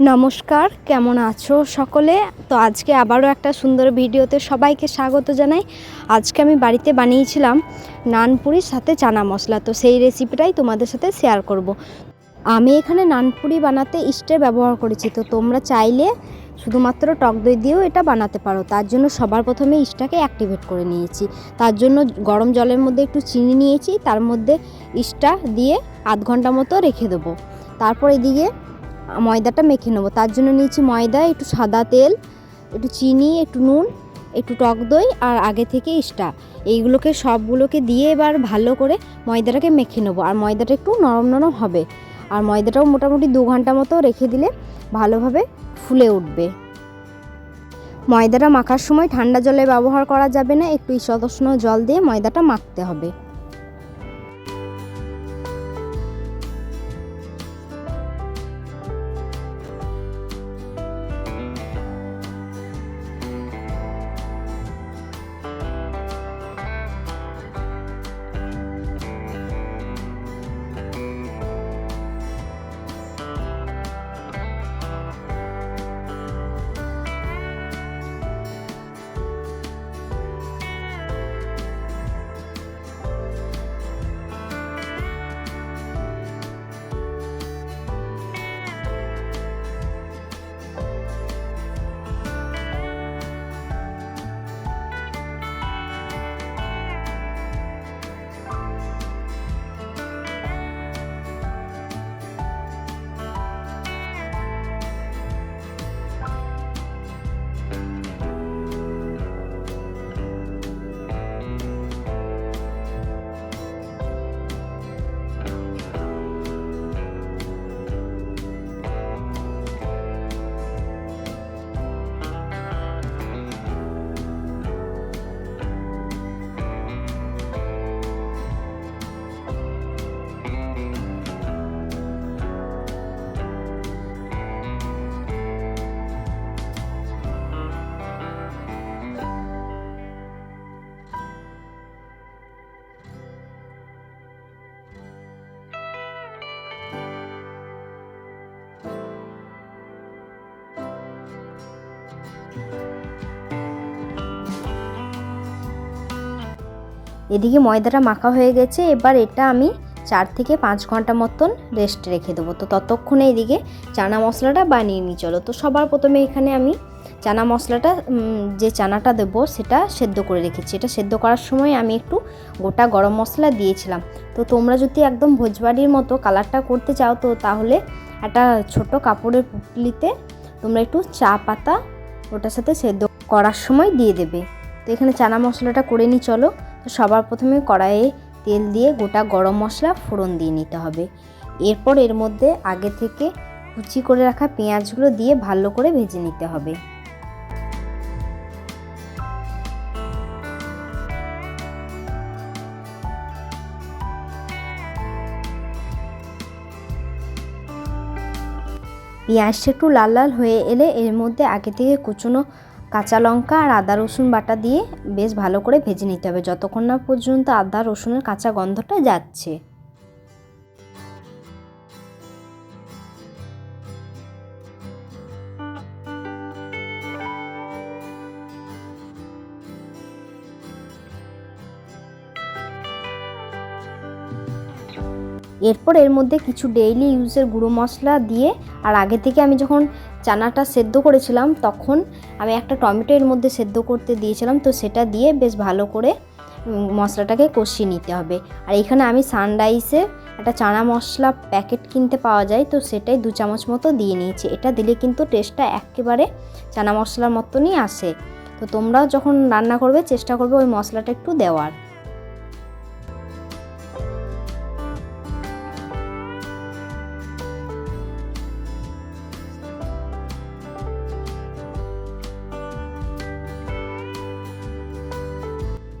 নমস্কার, কেমন আছো সকলে? তো আজকে আবারও একটা সুন্দর ভিডিওতে সবাইকে স্বাগত জানাই। আজকে আমি বাড়িতে বানিয়েছিলাম নানপুরির সাথে চানা মশলা। তো সেই রেসিপিটাই তোমাদের সাথে শেয়ার করব। আমি এখানে নানপুরি বানাতে ইস্টের ব্যবহার করেছি। তো তোমরা চাইলে শুধুমাত্র টক দই দিয়েও এটা বানাতে পারো। তার জন্য সবার প্রথমে ইস্টটাকে অ্যাক্টিভেট করে নিয়েছি। তার জন্য গরম জলের মধ্যে একটু চিনি নিয়েছি। তার মধ্যে ইস্টটা দিয়ে আধ ঘণ্টা মতো রেখে দেবো। তারপর এদিকে ময়দাটা মেখে নেব। তার জন্য নিয়েছি ময়দা, একটু সাদা তেল, একটু চিনি, একটু নুন, একটু টক দই আর আগে থেকে ইস্টা। এইগুলোকে সবগুলোকে দিয়ে এবার ভালো করে ময়দাটাকে মেখে নেব। আর ময়দাটা একটু নরম নরম হবে। আর ময়দাটাও মোটামুটি দু ঘণ্টা মতো রেখে দিলে ভালোভাবে ফুলে উঠবে। ময়দাটা মাখার সময় ঠান্ডা জলে ব্যবহার করা যাবে না। একটু ঈষদুষ্ণ জল দিয়ে ময়দাটা মাখতে হবে। এদিকে ময়দাটা মাখা হয়ে গেছে, এবার এটা আমি চার থেকে পাঁচ ঘণ্টা মতন রেস্ট রেখে দেবো। তো ততক্ষণে এদিকে চানা মশলাটা বানিয়ে নিই চলো। তো সবার প্রথমে এখানে আমি চানা মশলাটা যে চানাটা দেবো সেটা সেদ্ধ করে রেখেছি। এটা সেদ্ধ করার সময় আমি একটু গোটা গরম মশলা দিয়েছিলাম। তো তোমরা যদি একদম ভোজবাড়ির মতো কালারটা করতে চাও, তো তাহলে একটা ছোট কাপড়ের পুটলিতে তোমরা একটু চা পাতা ওটার সাথে সেদ্ধ করার সময় দিয়ে দেবে। তো এখানে চানা মশলাটা করে নিই চলো। তো সবার প্রথমে কড়াইয়ে তেল দিয়ে গোটা গরম মশলা ফোড়ন দিয়ে নিতে হবে। এরপর এর মধ্যে আগে থেকে কুচি করে রাখা পেঁয়াজগুলো দিয়ে ভালো করে ভেজে নিতে হবে। পেঁয়াজটা একটু লাল লাল হয়ে এলে এর মধ্যে আগে থেকে কুচনো কাঁচা লঙ্কা আর আদা রসুন বাটা দিয়ে বেশ ভালো করে ভেজে নিতে হবে। যতক্ষণ না পর্যন্ত আদা রসুনের কাঁচা গন্ধটা যাচ্ছে। এরপর এর মধ্যে কিছু ডেইলি ইউজের গুঁড়ো মশলা দিয়ে, আর আগে থেকে আমি যখন চানাটা সেদ্ধ করেছিলাম, তখন আমি একটা টমেটো এর মধ্যে সেদ্ধ করতে দিয়েছিলাম, তো সেটা দিয়ে বেশ ভালো করে মশলাটাকে কষিয়ে নিতে হবে। আর এখানে আমি সানরাইসে একটা চানা মশলা প্যাকেট কিনতে পাওয়া যায়, তো সেটাই দু চামচ মতো দিয়ে নিয়েছি। এটা দিলে কিন্তু টেস্টটা একেবারে চানা মশলার মতনই আসে। তো তোমরাও যখন রান্না করবে, চেষ্টা করবে ওই মশলাটা একটু দেওয়ার।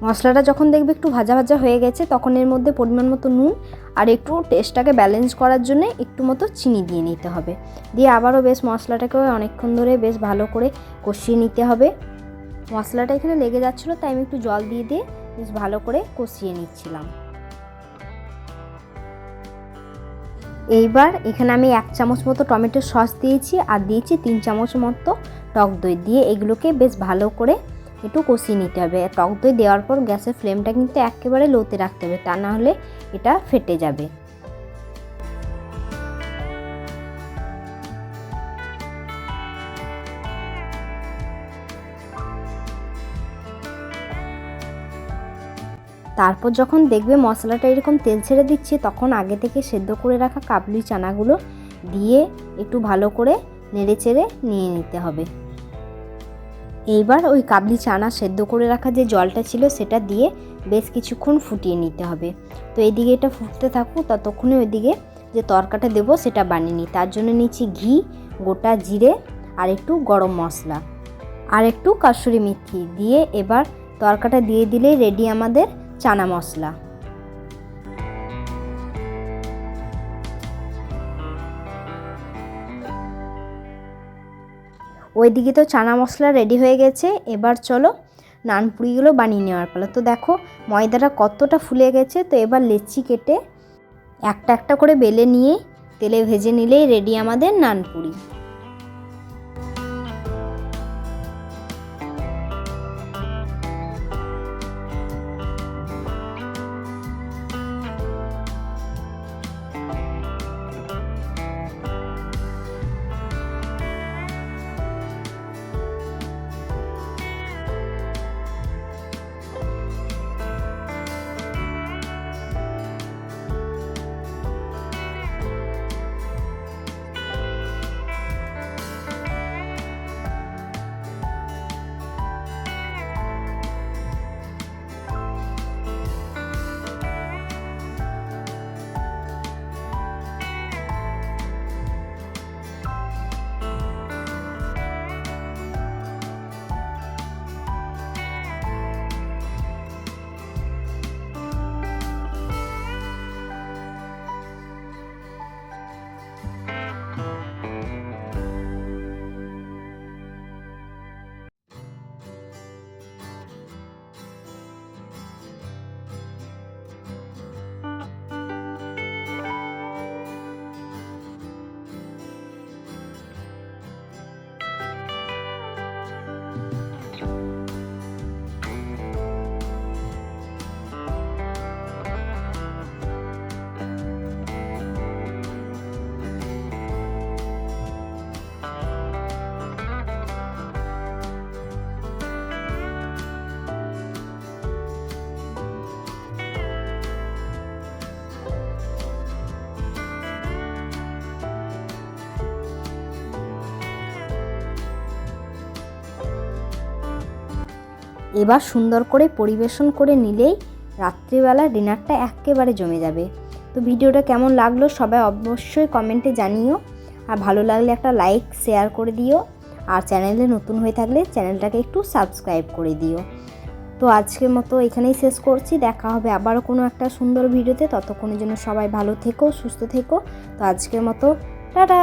মশলাটা যখন দেখবে একটু ভাজা ভাজা হয়ে গেছে, তখন এর মধ্যে পরিমাণ মতো নুন আর একটু টেস্টটাকে ব্যালেন্স করার জন্য একটু মতো চিনি দিয়ে নিতে হবে। দিয়ে আবারও বেশ মশলাটাকে অনেকক্ষণ ধরে বেশ ভালো করে কষিয়ে নিতে হবে। মশলাটা এখানে লেগে যাচ্ছিল, তাই আমি একটু জল দিয়ে দিয়ে বেশ ভালো করে কষিয়ে নিচ্ছিলাম। এইবার এখানে আমি এক চামচ মতো টমেটো সস দিয়েছি আর দিয়েছি তিন চামচ মতো টক দই দিয়ে। এগুলোকে বেশ ভালো করে একটু কষিয়ে নিতে হবে। টক দই দেওয়ার পর গ্যাসের ফ্লেমটা কিন্তু একেবারে লোতে রাখতে হবে, তা না হলে এটা ফেটে যাবে। তারপর যখন দেখবে মশলাটা এরকম তেল ছেড়ে দিচ্ছে, তখন আগে থেকে সেদ্ধ করে রাখা কাবলি চানাগুলো দিয়ে একটু ভালো করে নেড়ে চেড়ে নিয়ে নিতে হবে। এইবার ওই কাবলি চানা সেদ্ধ করে রাখা যে জলটা ছিল সেটা দিয়ে বেশ কিছুক্ষণ ফুটিয়ে নিতে হবে। তো এদিকে এটা ফুটতে থাকুক, ততক্ষণে ওইদিকে যে তরকাটা দেবো সেটা বানিয়ে নিই। তার জন্য নিচ্ছি ঘি, গোটা জিরে আর একটু গরম মশলা আর একটু কাসুরি মেথি। দিয়ে এবার তরকাটা দিয়ে দিলেই রেডি আমাদের চানা মশলা। ওইদিকে তো চানা মশলা রেডি হয়ে গেছে। এবার চলো নানপুরিগুলো বানিয়ে নেওয়ার পালা। তো দেখো, ময়দাটা কতটা ফুলে গেছে। তো এবার লেচি কেটে একটা একটা করে বেলে নিয়ে তেলে ভেজে নিলেই রেডি আমাদের নানপুরি। এবার সুন্দর করে পরিবেশন করে নিলেই রাত্রিবেলা ডিনারটা একেবারে জমে যাবে। তো ভিডিওটা কেমন লাগল সবাই অবশ্যই কমেন্টে জানিও। আর ভালো লাগলে একটা লাইক, শেয়ার করে দিও। আর চ্যানেলে নতুন হয়ে থাকলে চ্যানেলটাকে একটু সাবস্ক্রাইব করে দিও। তো আজকের মতো এখানেই শেষ করছি। দেখা হবে আবারও কোনো একটা সুন্দর ভিডিওতে। ততক্ষণের জন্য সবাই ভালো থেকো, সুস্থ থেকো। তো আজকের মতো, টাটা!